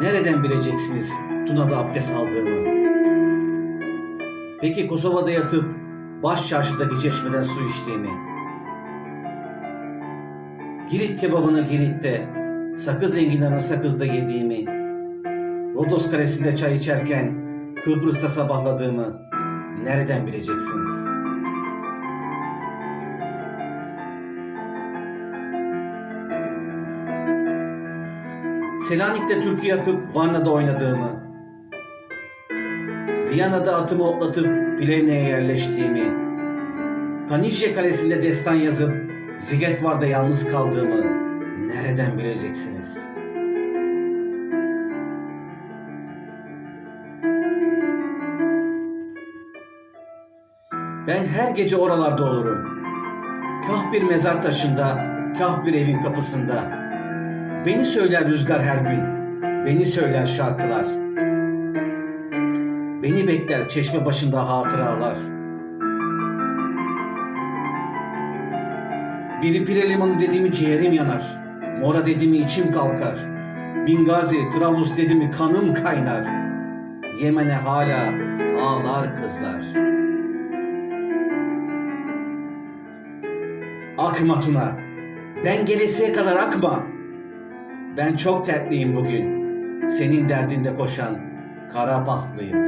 Nereden bileceksiniz Tuna'da abdest aldığımı? Peki Kosova'da yatıp baş çarşıdaki çeşmeden su içtiğimi? Girit kebabını Girit'te, sakız enginarını sakızda yediğimi, Rodos Kalesi'nde çay içerken Kıbrıs'ta sabahladığımı nereden bileceksiniz? Selanik'te türkü yakıp Varna'da oynadığımı, Viyana'da atımı otlatıp Plevne'ye yerleştiğimi, Kanişye Kalesi'nde destan yazıp Zigetvar'da yalnız kaldığımı nereden bileceksiniz? Ben her gece oralarda olurum. Kah bir mezar taşında, kah bir evin kapısında. Beni söyler rüzgar her gün, beni söyler şarkılar. Beni bekler çeşme başında hatıralar. Biri pire limanı dediğimi ciğerim yanar. Mora dediğimi içim kalkar. Bingazi, Trablus dediğimi kanım kaynar. Yemen'e hala ağlar kızlar. Akma Tuna, ben gelesiye kadar akma. Ben çok dertliyim bugün. Senin derdinde koşan kara bahlıyım.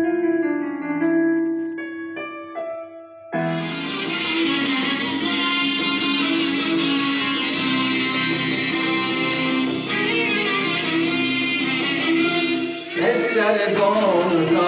Ester don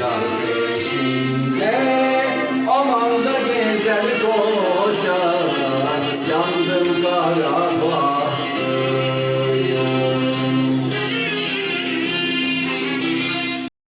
Yar peşinde amanda gezer koşar. Yandım kara